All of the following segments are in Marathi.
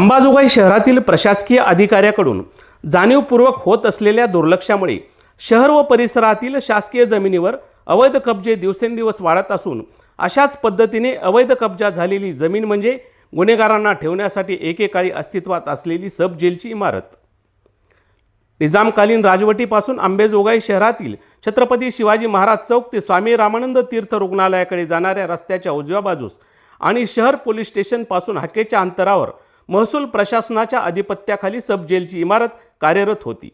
अंबाजोगाई शहरातील प्रशासकीय अधिकाऱ्याकडून जाणीवपूर्वक होत असलेल्या दुर्लक्षामुळे शहर व परिसरातील शासकीय जमिनीवर अवैध कब्जे दिवसेंदिवस वाढत असून अशाच पद्धतीने अवैध कब्जा झालेली जमीन म्हणजे गुन्हेगारांना ठेवण्यासाठी एकेकाळी अस्तित्वात असलेली सब जेलची इमारत. निजामकालीन राजवटीपासून आंबेजोगाई शहरातील छत्रपती शिवाजी महाराज चौक ते स्वामी रामानंद तीर्थ रुग्णालयाकडे जाणाऱ्या रस्त्याच्या उजव्या बाजूस आणि शहर पोलीस स्टेशनपासून हाकेच्या अंतरावर महसूल प्रशासनाच्या अधिपत्याखाली सब जेलची इमारत कार्यरत होती.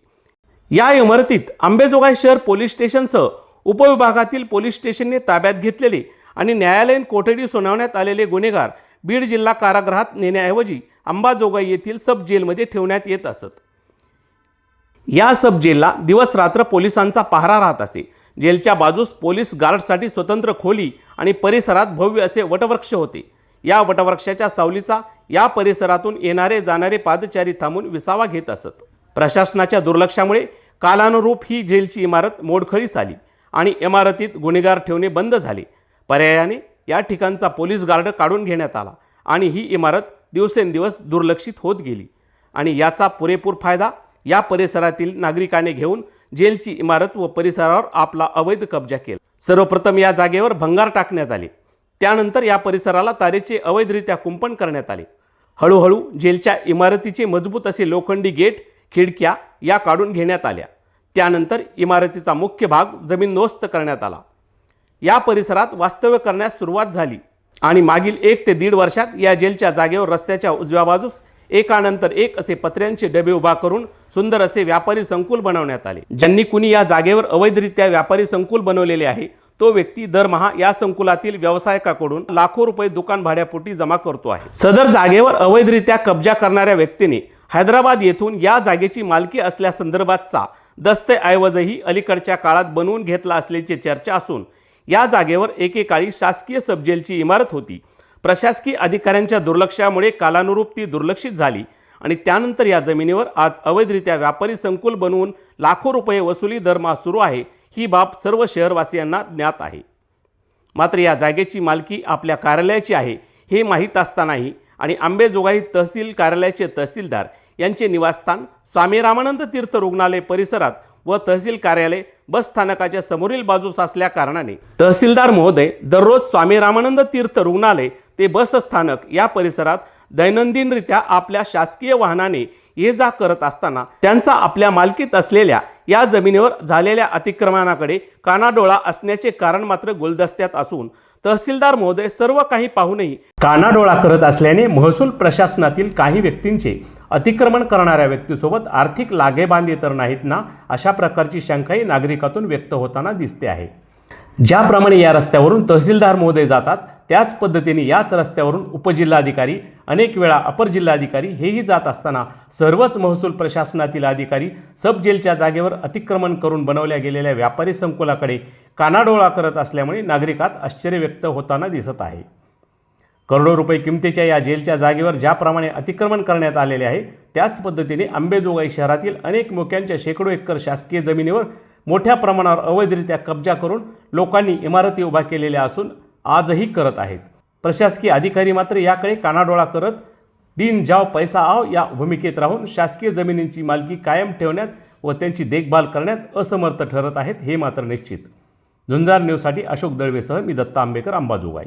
या इमारतीत आंबेजोगाई शहर पोलीस स्टेशनसह उपविभागातील पोलीस स्टेशनने ताब्यात घेतलेले आणि न्यायालयीन कोठडी सुनावण्यात आलेले गुन्हेगार बीड जिल्हा कारागृहात नेण्याऐवजी अंबाजोगाई येथील सब जेलमध्ये ठेवण्यात येत असत. या सब जेलला दिवस रात्र पोलिसांचा पहारा राहत असे. जेलच्या बाजूस पोलीस गार्डसाठी स्वतंत्र खोली आणि परिसरात भव्य असे वटवृक्ष होते. या वटवृक्षाच्या सावलीचा या परिसरातून येणारे जाणारे पादचारी थांबून विसावा घेत असत. प्रशासनाच्या दुर्लक्षामुळे कालानुरूप ही जेलची इमारत मोडखळीस आली आणि इमारतीत गुन्हेगार ठेवणे बंद झाले. पर्यायाने या ठिकाणचा पोलीस गार्ड काढून घेण्यात आला आणि ही इमारत दिवसेंदिवस दुर्लक्षित होत गेली. आणि याचा पुरेपूर फायदा या परिसरातील नागरिकाने घेऊन जेलची इमारत व परिसरावर आपला अवैध कब्जा केला. सर्वप्रथम या जागेवर भंगार टाकण्यात आले. त्यानंतर या परिसराला तारेचे अवैधरित्या कुंपण करण्यात आले. हळूहळू जेलच्या इमारतीचे मजबूत असे लोखंडी गेट खिडक्या या काढून घेण्यात आल्या. त्यानंतर इमारतीचा मुख्य भाग जमीनदोस्त करण्यात आला. या परिसरात वास्तव्य करण्यास सुरुवात झाली आणि मागील एक ते दीड वर्षात या जेलच्या जागेवर रस्त्याच्या उजव्या बाजूस एकानंतर एक असे पत्र्यांचे डबे उभा करून सुंदर असे व्यापारी संकुल बनवण्यात आले. ज्यांनी कुणी या जागेवर अवैधरित्या व्यापारी संकुल बनवलेले आहे तो व्यक्ती दरमहा या संकुलातील व्यावसायिकाकडून लाखो रुपये दुकान भाड्यापोटी जमा करतो आहे. सदर जागेवर अवैधरित्या कब्जा करणाऱ्या व्यक्तीने हैदराबाद येथून या जागेची मालकी असल्यासंदर्भातचा दस्तऐवजही अलीकडच्या काळात बनवून घेतला असल्याची चर्चा असून या जागेवर एकेकाळी शासकीय सबजेलची इमारत होती. प्रशासकीय अधिकाऱ्यांच्या दुर्लक्षामुळे कालानुरूप ती दुर्लक्षित झाली आणि त्यानंतर या जमिनीवर आज अवैधरित्या व्यापारी संकुल बनवून लाखो रुपये वसुली दरमहा सुरू आहे. ही बाब सर्व शहरवासियांना ज्ञात आहे. मात्र या जागेची मालकी आपल्या कार्यालयाची आहे हे माहीत असतानाही आणि आंबेजोगाई तहसील कार्यालयाचे तहसीलदार यांचे निवासस्थान स्वामी रामानंद तीर्थ रुग्णालय परिसरात व तहसील कार्यालय बस स्थानकाच्या समोरील बाजूस असल्या कारणाने तहसीलदार महोदय दररोज स्वामी रामानंद तीर्थ रुग्णालय ते बस स्थानक या परिसरात दैनंदिनरित्या आपल्या शासकीय वाहनाने ये जा करत असताना त्यांचा आपल्या मालकीत असलेल्या या जमिनीवर झालेल्या अतिक्रमणाकडे कानाडोळा असण्याचे कारण मात्र गुलदस्त्यात असून तहसीलदार महोदय सर्व काही पाहूनही कानाडोळा करत असल्याने महसूल प्रशासनातील काही व्यक्तींचे अतिक्रमण करणाऱ्या व्यक्तीसोबत आर्थिक लागेबांधे तर नाहीत ना अशा प्रकारची शंकाही नागरिकातून व्यक्त होताना दिसते आहे. ज्याप्रमाणे या रस्त्यावरून तहसीलदार महोदय जातात त्याच पद्धतीने याच रस्त्यावरून उपजिल्हाधिकारी अनेक वेळा अपर जिल्हाधिकारी हेही जात असताना सर्वच महसूल प्रशासनातील अधिकारी सब जेलच्या जागेवर अतिक्रमण करून बनवल्या गेलेल्या व्यापारी संकुलाकडे कानाडोळा करत असल्यामुळे नागरिकात आश्चर्य व्यक्त होताना दिसत आहे. करोडो रुपये किमतीच्या या जेलच्या जागेवर ज्याप्रमाणे अतिक्रमण करण्यात आलेले आहे त्याच पद्धतीने अंबेजोगाई शहरातील अनेक मोक्यांच्या शेकडो एकर शासकीय जमिनीवर मोठ्या प्रमाणावर अवैधरित्या कब्जा करून लोकांनी इमारती उभ्या केलेल्या असून आजही करत आहेत. प्रशासकीय अधिकारी मात्र याकडे कानाडोळा करत दिन जाव पैसा आव या भूमिकेत राहून शासकीय जमिनींची मालकी कायम ठेवण्यात व त्यांची देखभाल करण्यात असमर्थ ठरत आहेत हे मात्र निश्चित. झुंजार न्यूजसाठी अशोक दळवेसह मी दत्ता आंबेकर अंबाजोगाई.